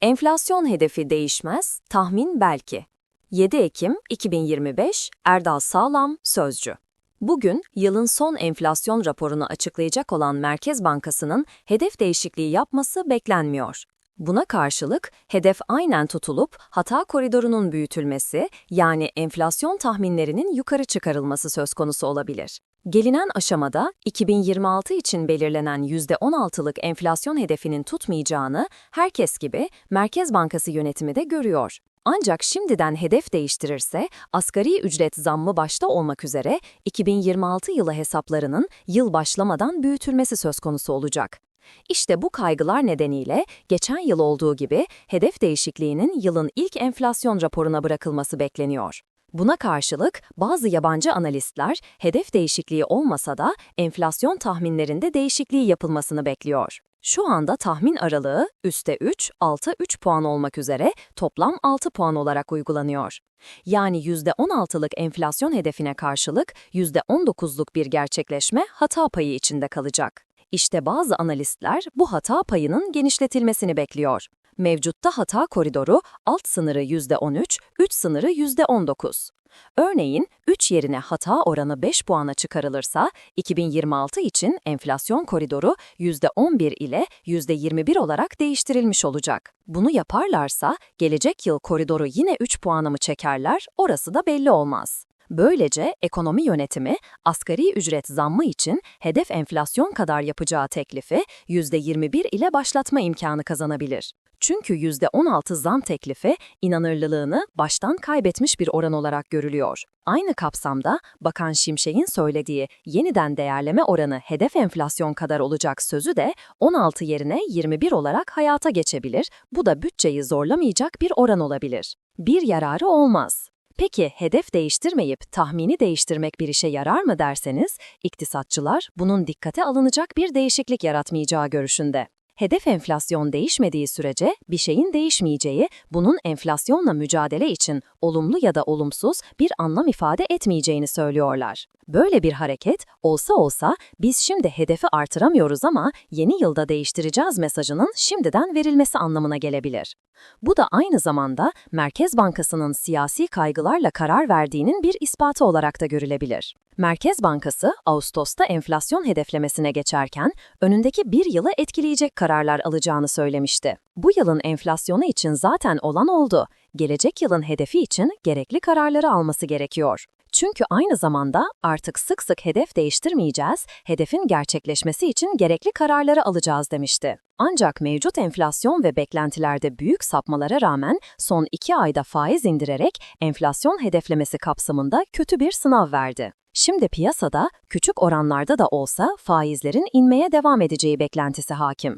Enflasyon hedefi değişmez, tahmin belki. 7 Ekim 2025 Erdal Sağlam Sözcü. Bugün yılın son enflasyon raporunu açıklayacak olan Merkez Bankası'nın hedef değişikliği yapması beklenmiyor. Buna karşılık hedef aynen tutulup hata koridorunun büyütülmesi yani enflasyon tahminlerinin yukarı çıkarılması söz konusu olabilir. Gelinen aşamada 2026 için belirlenen %16'lık enflasyon hedefinin tutmayacağını herkes gibi Merkez Bankası yönetimi de görüyor. Ancak şimdiden hedef değiştirirse asgari ücret zammı başta olmak üzere 2026 yılı hesaplarının yıl başlamadan büyütülmesi söz konusu olacak. İşte bu kaygılar nedeniyle geçen yıl olduğu gibi hedef değişikliğinin yılın ilk enflasyon raporuna bırakılması bekleniyor. Buna karşılık bazı yabancı analistler hedef değişikliği olmasa da enflasyon tahminlerinde değişikliği yapılmasını bekliyor. Şu anda tahmin aralığı üste 3, alta 3 puan olmak üzere toplam 6 puan olarak uygulanıyor. Yani %16'lık enflasyon hedefine karşılık %19'luk bir gerçekleşme hata payı içinde kalacak. İşte bazı analistler bu hata payının genişletilmesini bekliyor. Mevcutta hata koridoru alt sınırı %13, 3 sınırı %19. Örneğin 3 yerine hata oranı 5 puana çıkarılırsa 2026 için enflasyon koridoru %11 ile %21 olarak değiştirilmiş olacak. Bunu yaparlarsa gelecek yıl koridoru yine 3 puanı mı çekerler orası da belli olmaz. Böylece ekonomi yönetimi asgari ücret zammı için hedef enflasyon kadar yapacağı teklifi %21 ile başlatma imkanı kazanabilir. Çünkü %16 zam teklifi inanırlılığını baştan kaybetmiş bir oran olarak görülüyor. Aynı kapsamda Bakan Şimşek'in söylediği yeniden değerleme oranı hedef enflasyon kadar olacak sözü de 16 yerine 21 olarak hayata geçebilir. Bu da bütçeyi zorlamayacak bir oran olabilir. Bir yararı olmaz. Peki hedef değiştirmeyip tahmini değiştirmek bir işe yarar mı derseniz, iktisatçılar bunun dikkate alınacak bir değişiklik yaratmayacağı görüşünde. Hedef enflasyon değişmediği sürece bir şeyin değişmeyeceği, bunun enflasyonla mücadele için olumlu ya da olumsuz bir anlam ifade etmeyeceğini söylüyorlar. Böyle bir hareket olsa olsa biz şimdi hedefi artıramıyoruz ama yeni yılda değiştireceğiz mesajının şimdiden verilmesi anlamına gelebilir. Bu da aynı zamanda Merkez Bankası'nın siyasi kaygılarla karar verdiğinin bir ispatı olarak da görülebilir. Merkez Bankası, Ağustos'ta enflasyon hedeflemesine geçerken önündeki bir yılı etkileyecek kararlar alacağını söylemişti. Bu yılın enflasyonu için zaten olan oldu. Gelecek yılın hedefi için gerekli kararları alması gerekiyor. Çünkü aynı zamanda artık sık sık hedef değiştirmeyeceğiz, hedefin gerçekleşmesi için gerekli kararları alacağız demişti. Ancak mevcut enflasyon ve beklentilerde büyük sapmalara rağmen son iki ayda faiz indirerek enflasyon hedeflemesi kapsamında kötü bir sınav verdi. Şimdi piyasada küçük oranlarda da olsa faizlerin inmeye devam edeceği beklentisi hakim.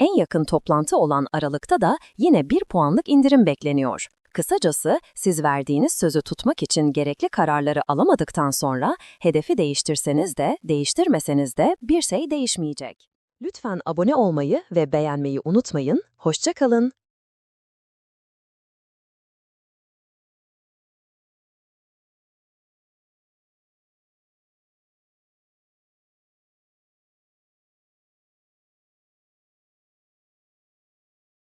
En yakın toplantı olan Aralık'ta da yine bir puanlık indirim bekleniyor. Kısacası siz verdiğiniz sözü tutmak için gerekli kararları alamadıktan sonra hedefi değiştirseniz de değiştirmeseniz de bir şey değişmeyecek. Lütfen abone olmayı ve beğenmeyi unutmayın. Hoşça kalın.